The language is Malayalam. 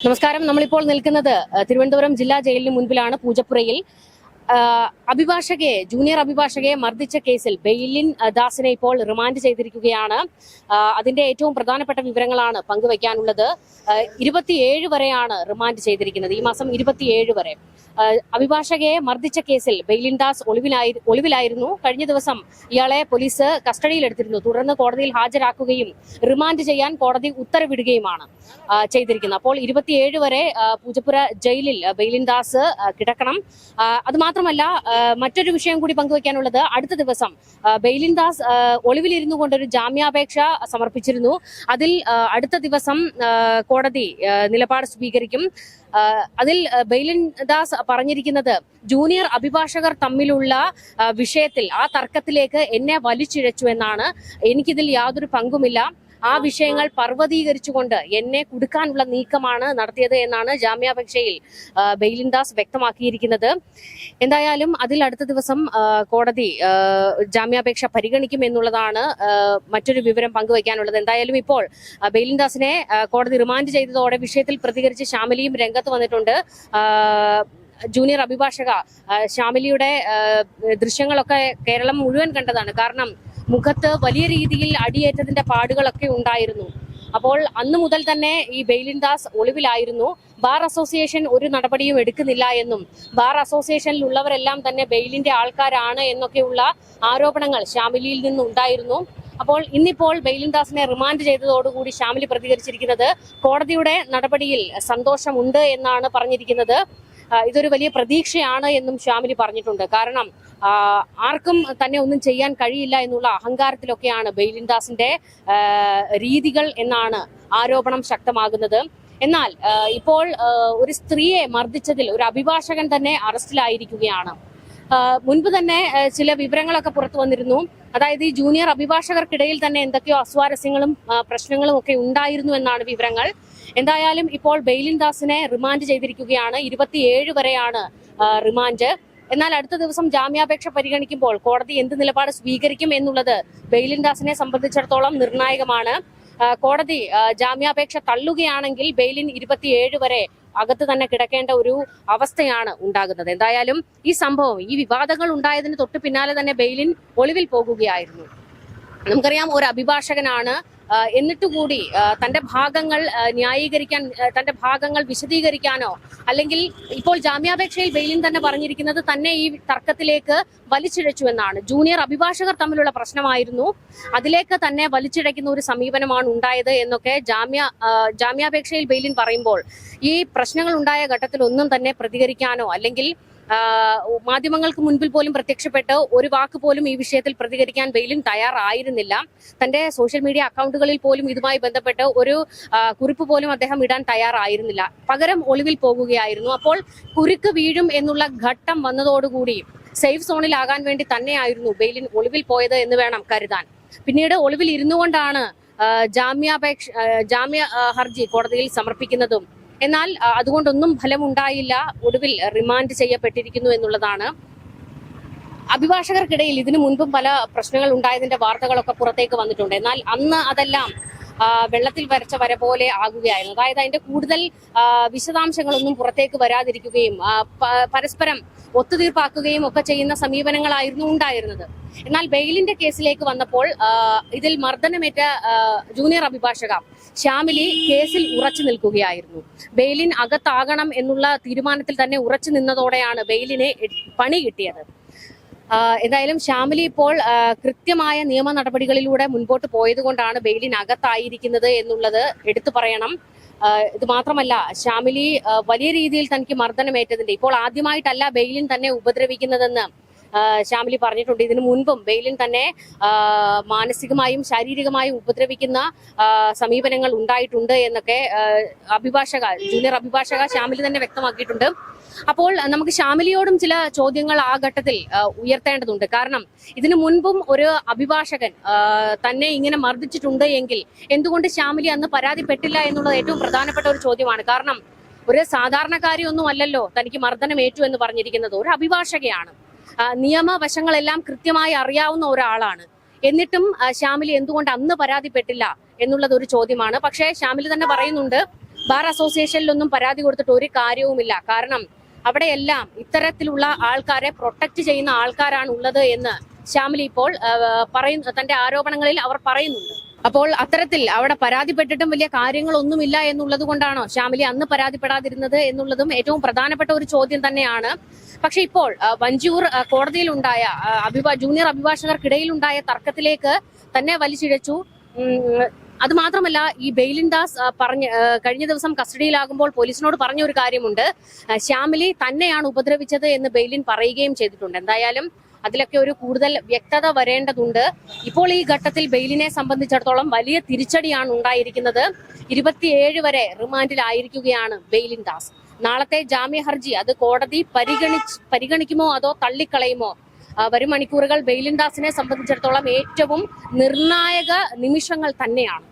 നമസ്കാരം. നമ്മളിപ്പോൾ നിൽക്കുന്നത് തിരുവനന്തപുരം ജില്ലാ ജയിലിന് മുൻപിലാണ് പൂജപ്പുരയിൽ. ആഹ്, അഭിഭാഷകയെ ജൂനിയർ അഭിഭാഷകയെ മർദ്ദിച്ച കേസിൽ ബെയിലിൻ ദാസിനെ ഇപ്പോൾ റിമാൻഡ് ചെയ്തിരിക്കുകയാണ്. അതിന്റെ ഏറ്റവും പ്രധാനപ്പെട്ട വിവരങ്ങളാണ് പങ്കുവയ്ക്കാനുള്ളത്. ഇരുപത്തിയേഴ് വരെയാണ് റിമാൻഡ് ചെയ്തിരിക്കുന്നത്. ഈ മാസം ഇരുപത്തിയേഴ് വരെ. അഭിഭാഷകയെ മർദ്ദിച്ച കേസിൽ ബെയിലിൻ ദാസ് ഒളിവിലായി ഒളിവിലായിരുന്നു. കഴിഞ്ഞ ദിവസം ഇയാളെ പോലീസ് കസ്റ്റഡിയിലെടുത്തിരുന്നു. തുടർന്ന് കോടതിയിൽ ഹാജരാക്കുകയും റിമാൻഡ് ചെയ്യാൻ കോടതി ഉത്തരവിടുകയുമാണ് ചെയ്തിരിക്കുന്നത്. അപ്പോൾ ഇരുപത്തിയേഴ് വരെ പൂജപ്പുര ജയിലിൽ ബെയിലിൻ ദാസ് കിടക്കണം. അത് മാത്രമല്ല മറ്റൊരു വിഷയം കൂടി പങ്കുവെക്കാനുള്ളത് അടുത്ത ദിവസം ബെയ്ലിൻദാസ് ഒളിവിലിരുന്നു കൊണ്ടൊരു ജാമ്യാപേക്ഷ സമർപ്പിച്ചിരുന്നു. അതിൽ അടുത്ത ദിവസം കോടതി നിലപാട് സ്വീകരിക്കും. അതിൽ ബെയിലിൻ ദാസ് പറഞ്ഞിരിക്കുന്നത് ജൂനിയർ അഭിഭാഷകർ തമ്മിലുള്ള വിഷയത്തിൽ ആ തർക്കത്തിലേക്ക് എന്നെ വലിച്ചിഴച്ചു എന്നാണ്. എനിക്കിതിൽ യാതൊരു പങ്കുമില്ല. ആ വിഷയങ്ങൾ പർവതീകരിച്ചുകൊണ്ട് എന്നെ കുടുക്കാനുള്ള നീക്കമാണ് നടത്തിയത് എന്നാണ് ജാമ്യാപേക്ഷയിൽ ബെയിലിൻദാസ് വ്യക്തമാക്കിയിരിക്കുന്നത്. എന്തായാലും അതിൽ അടുത്ത ദിവസം കോടതി ജാമ്യാപേക്ഷ പരിഗണിക്കും എന്നുള്ളതാണ് മറ്റൊരു വിവരം പങ്കുവയ്ക്കാനുള്ളത്. എന്തായാലും ഇപ്പോൾ ആ, ബെയിലിൻ ദാസിനെ ആ, കോടതി റിമാൻഡ് ചെയ്തതോടെ വിഷയത്തിൽ പ്രതികരിച്ച് ശ്യാമലിയും രംഗത്ത് വന്നിട്ടുണ്ട്. ജൂനിയർ അഭിഭാഷക ശ്യാമിലിയുടെ ദൃശ്യങ്ങളൊക്കെ കേരളം മുഴുവൻ കണ്ടതാണ്. കാരണം മുഖത്ത് വലിയ രീതിയിൽ അടിയേറ്റതിന്റെ പാടുകളൊക്കെ ഉണ്ടായിരുന്നു. അപ്പോൾ അന്ന് മുതൽ തന്നെ ഈ ബെയിലിൻ ദാസ് ഒളിവിലായിരുന്നു. ബാർ അസോസിയേഷൻ ഒരു നടപടിയും എടുക്കുന്നില്ല എന്നും ബാർ അസോസിയേഷനിൽ ഉള്ളവരെല്ലാം തന്നെ ബെയിലിന്റെ ആൾക്കാരാണ് എന്നൊക്കെയുള്ള ആരോപണങ്ങൾ ശ്യാമിലിയിൽ നിന്നുണ്ടായിരുന്നു. അപ്പോൾ ഇന്നിപ്പോൾ ബെയിലിൻ ദാസിനെ റിമാൻഡ് ചെയ്തതോടുകൂടി ശ്യാമിലി പ്രതികരിച്ചിരിക്കുന്നത് കോടതിയുടെ നടപടിയിൽ സന്തോഷമുണ്ട് എന്നാണ് പറഞ്ഞിരിക്കുന്നത്. ഇതൊരു വലിയ പ്രതീക്ഷയാണ് എന്നും ശ്യാമിലി പറഞ്ഞിട്ടുണ്ട്. കാരണം ആർക്കും തന്നെ ഒന്നും ചെയ്യാൻ കഴിയില്ല എന്നുള്ള അഹങ്കാരത്തിലൊക്കെയാണ് ബെയ്ലിൻദാസിന്റെ രീതികൾ എന്നാണ് ആരോപണം ശക്തമാകുന്നത്. എന്നാൽ ഇപ്പോൾ ഒരു സ്ത്രീയെ മർദ്ദിച്ചതിൽ ഒരു അഭിഭാഷകൻ തന്നെ അറസ്റ്റിലായിരിക്കുകയാണ്. മുൻപ് തന്നെ ചില വിവരങ്ങളൊക്കെ പുറത്തു വന്നിരുന്നു. അതായത് ഈ ജൂനിയർ അഭിഭാഷകർക്കിടയിൽ തന്നെ എന്തൊക്കെയോ അസ്വാരസ്യങ്ങളും പ്രശ്നങ്ങളും ഒക്കെ ഉണ്ടായിരുന്നു എന്നാണ് വിവരങ്ങൾ. എന്തായാലും ഇപ്പോൾ ബെയിലിൻ ദാസിനെ റിമാൻഡ് ചെയ്തിരിക്കുകയാണ്. ഇരുപത്തിയേഴ് വരെയാണ് റിമാൻഡ്. എന്നാൽ അടുത്ത ദിവസം ജാമ്യാപേക്ഷ പരിഗണിക്കുമ്പോൾ കോടതി എന്ത് നിലപാട് സ്വീകരിക്കും എന്നുള്ളത് ബെയിലിൻ ദാസിനെ സംബന്ധിച്ചിടത്തോളം നിർണായകമാണ്. കോടതി ജാമ്യാപേക്ഷ തള്ളുകയാണെങ്കിൽ ബെയിലിൻ ഇരുപത്തിയേഴ് വരെ അകത്ത് തന്നെ കിടക്കേണ്ട ഒരു അവസ്ഥയാണ് ഉണ്ടാകുന്നത്. എന്തായാലും ഈ സംഭവം ഈ വിവാദങ്ങൾ ഉണ്ടായതിന് തൊട്ട് പിന്നാലെ തന്നെ ബെയിലിൻ ഒളിവിൽ പോകുകയായിരുന്നു. നമുക്കറിയാം ഒരു അഭിഭാഷകനാണ് ആ, എന്നിട്ട് കൂടി ആ, തന്റെ ഭാഗങ്ങൾ ന്യായീകരിക്കാൻ തന്റെ ഭാഗങ്ങൾ വിശദീകരിക്കാനോ അല്ലെങ്കിൽ ഇപ്പോൾ ജാമ്യാപേക്ഷയിൽ ബെയിലിൻ തന്നെ പറഞ്ഞിരിക്കുന്നത് തന്നെ ഈ തർക്കത്തിലേക്ക് വലിച്ചിഴച്ചു എന്നാണ്. ജൂനിയർ അഭിഭാഷകർ തമ്മിലുള്ള പ്രശ്നമായിരുന്നു. അതിലേക്ക് തന്നെ വലിച്ചിഴയ്ക്കുന്ന ഒരു സമീപനമാണ് ഉണ്ടായത് എന്നൊക്കെ ജാമ്യ ജാമ്യാപേക്ഷയിൽ ബെയിലിൻ പറയുമ്പോൾ ഈ പ്രശ്നങ്ങൾ ഉണ്ടായ ഘട്ടത്തിൽ ഒന്നും തന്നെ പ്രതികരിക്കാനോ അല്ലെങ്കിൽ മാധ്യമങ്ങൾക്ക് മുൻപിൽ പോലും പ്രത്യക്ഷപ്പെട്ട് ഒരു വാക്ക് പോലും ഈ വിഷയത്തിൽ പ്രതികരിക്കാൻ ബെയിലിൻ തയ്യാറായിരുന്നില്ല. തന്റെ സോഷ്യൽ മീഡിയ അക്കൗണ്ടുകളിൽ പോലും ഇതുമായി ബന്ധപ്പെട്ട് ഒരു കുറിപ്പ് പോലും അദ്ദേഹം ഇടാൻ തയ്യാറായിരുന്നില്ല. പകരം ഒളിവിൽ പോകുകയായിരുന്നു. അപ്പോൾ കുരുക്ക് വീഴും എന്നുള്ള ഘട്ടം വന്നതോടുകൂടി സേഫ് സോണിലാകാൻ വേണ്ടി തന്നെയായിരുന്നു ബെയിലിൻ ഒളിവിൽ പോയത് എന്ന് വേണം കരുതാൻ. പിന്നീട് ഒളിവിൽ ഇരുന്നുകൊണ്ടാണ് ജാമ്യാപേക്ഷ ജാമ്യ ഹർജി കോടതിയിൽ സമർപ്പിക്കുന്നതും എന്നാൽ അതുകൊണ്ടൊന്നും ഫലമുണ്ടായില്ല. ഒടുവിൽ റിമാൻഡ് ചെയ്യപ്പെട്ടിരിക്കുന്നു എന്നുള്ളതാണ്. അഭിഭാഷകർക്കിടയിൽ ഇതിനു മുൻപും പല പ്രശ്നങ്ങൾ ഉണ്ടായതിന്റെ വാർത്തകളൊക്കെ പുറത്തേക്ക് വന്നിട്ടുണ്ട്. എന്നാൽ അന്ന് അതെല്ലാം വെള്ളത്തിൽ വരച്ച വര പോലെ ആകുകയായിരുന്നു. അതായത് അതിന്റെ കൂടുതൽ വിശദാംശങ്ങളൊന്നും പുറത്തേക്ക് വരാതിരിക്കുകയും പരസ്പരം ഒത്തുതീർപ്പാക്കുകയും ഒക്കെ ചെയ്യുന്ന സമീപനങ്ങളായിരുന്നു ഉണ്ടായിരുന്നത്. എന്നാൽ ബെയിലിന്റെ കേസിലേക്ക് വന്നപ്പോൾ ഇതിൽ മർദ്ദനമേറ്റ ജൂനിയർ അഭിഭാഷക ശ്യാമിലി കേസിൽ ഉറച്ചു നിൽക്കുകയായിരുന്നു. ബെയിലിൻ അകത്താകണം എന്നുള്ള തീരുമാനത്തിൽ തന്നെ ഉറച്ചു നിന്നതോടെയാണ് ബെയിലിനെ പണി കിട്ടിയത്. എന്തായാലും ശ്യാമിലി ഇപ്പോൾ കൃത്യമായ നിയമ നടപടികളിലൂടെ മുൻപോട്ട് പോയതുകൊണ്ടാണ് ബെയിലിനകത്തായിരിക്കുന്നത് എന്നുള്ളത് എടുത്തു പറയണം. ഇത് മാത്രമല്ല ശ്യാമിലി വലിയ രീതിയിൽ തനിക്ക് മർദ്ദനമേറ്റതിന്റെ ഇപ്പോൾ ആദ്യമായിട്ടല്ല ബെയിലിൻ തന്നെ ഉപദ്രവിക്കുന്നതെന്ന് ശ്യാമിലി പറഞ്ഞിട്ടുണ്ട്. ഇതിനു മുൻപും ബെയിലിൻ തന്നെ മാനസികമായും ശാരീരികമായും ഉപദ്രവിക്കുന്ന സമീപനങ്ങൾ ഉണ്ടായിട്ടുണ്ട് എന്നൊക്കെ അഭിഭാഷക ജൂനിയർ അഭിഭാഷക ശ്യാമിലി തന്നെ വ്യക്തമാക്കിയിട്ടുണ്ട്. അപ്പോൾ നമുക്ക് ശ്യാമിലിയോടും ചില ചോദ്യങ്ങൾ ആ ഘട്ടത്തിൽ ഉയർത്തേണ്ടതുണ്ട്. കാരണം ഇതിനു മുൻപും ഒരു അഭിഭാഷകൻ തന്നെ ഇങ്ങനെ മർദ്ദിച്ചിട്ടുണ്ട് എങ്കിൽ എന്തുകൊണ്ട് ശ്യാമിലി അന്ന് പരാതിപ്പെട്ടില്ല എന്നുള്ളത് ഏറ്റവും പ്രധാനപ്പെട്ട ഒരു ചോദ്യമാണ്. കാരണം ഒരു സാധാരണക്കാരിയൊന്നും അല്ലല്ലോ തനിക്ക് മർദ്ദനമേറ്റു എന്ന് പറഞ്ഞിരിക്കുന്നത്. ഒരു അഭിഭാഷകയാണ്. നിയമവശങ്ങളെല്ലാം കൃത്യമായി അറിയാവുന്ന ഒരാളാണ്. എന്നിട്ടും ശ്യാമിലി എന്തുകൊണ്ട് അന്ന് പരാതിപ്പെട്ടില്ല എന്നുള്ളത് ഒരു ചോദ്യമാണ്. പക്ഷേ ശ്യാമിലി തന്നെ പറയുന്നുണ്ട് ബാർ അസോസിയേഷനിലൊന്നും പരാതി കൊടുത്തിട്ട് ഒരു കാര്യവുമില്ല. കാരണം അവിടെയെല്ലാം ഇത്തരത്തിലുള്ള ആൾക്കാരെ പ്രൊട്ടക്ട് ചെയ്യുന്ന ആൾക്കാരാണ് ഉള്ളത് എന്ന് ശ്യാമിലി ഇപ്പോൾ പറയുന്നു തന്റെ ആരോപണങ്ങളിൽ അവർ പറയുന്നുണ്ട്. അപ്പോൾ അത്തരത്തിൽ അവിടെ പരാതിപ്പെട്ടിട്ടും വലിയ കാര്യങ്ങളൊന്നുമില്ല എന്നുള്ളത് കൊണ്ടാണോ ശ്യാമിലി അന്ന് പരാതിപ്പെടാതിരുന്നത് എന്നുള്ളതും ഏറ്റവും പ്രധാനപ്പെട്ട ഒരു ചോദ്യം തന്നെയാണ്. പക്ഷെ ഇപ്പോൾ വഞ്ചൂർ കോടതിയിലുണ്ടായ അഭിഭാ ജൂനിയർ അഭിഭാഷകർക്കിടയിലുണ്ടായ തർക്കത്തിലേക്ക് തന്നെ വലിച്ചിഴച്ചു. അത് മാത്രമല്ല ഈ ബെയിലിൻ ദാസ് പറഞ്ഞ കഴിഞ്ഞ ദിവസം കസ്റ്റഡിയിലാകുമ്പോൾ പോലീസിനോട് പറഞ്ഞ ഒരു കാര്യമുണ്ട് ശ്യാമിലി തന്നെയാണ് ഉപദ്രവിച്ചത് എന്ന് ബെയിലിൻ പറയുകയും ചെയ്തിട്ടുണ്ട്. എന്തായാലും അതിലൊക്കെ ഒരു കൂടുതൽ വ്യക്തത വരേണ്ടതുണ്ട്. ഇപ്പോൾ ഈ ഘട്ടത്തിൽ ബെയിലിനെ സംബന്ധിച്ചിടത്തോളം വലിയ തിരിച്ചടിയാണ് ഉണ്ടായിരിക്കുന്നത്. ഇരുപത്തിയേഴ് വരെ റിമാൻഡിലായിരിക്കുകയാണ് ബെയിലിൻ ദാസ്. നാളത്തെ ജാമ്യ ഹർജി അത് കോടതി പരിഗണിച്ച് പരിഗണിക്കുമോ അതോ തള്ളിക്കളയുമോ? വരും മണിക്കൂറുകൾ ബെയിലിൻ ദാസിനെ സംബന്ധിച്ചിടത്തോളം ഏറ്റവും നിർണായക നിമിഷങ്ങൾ തന്നെയാണ്.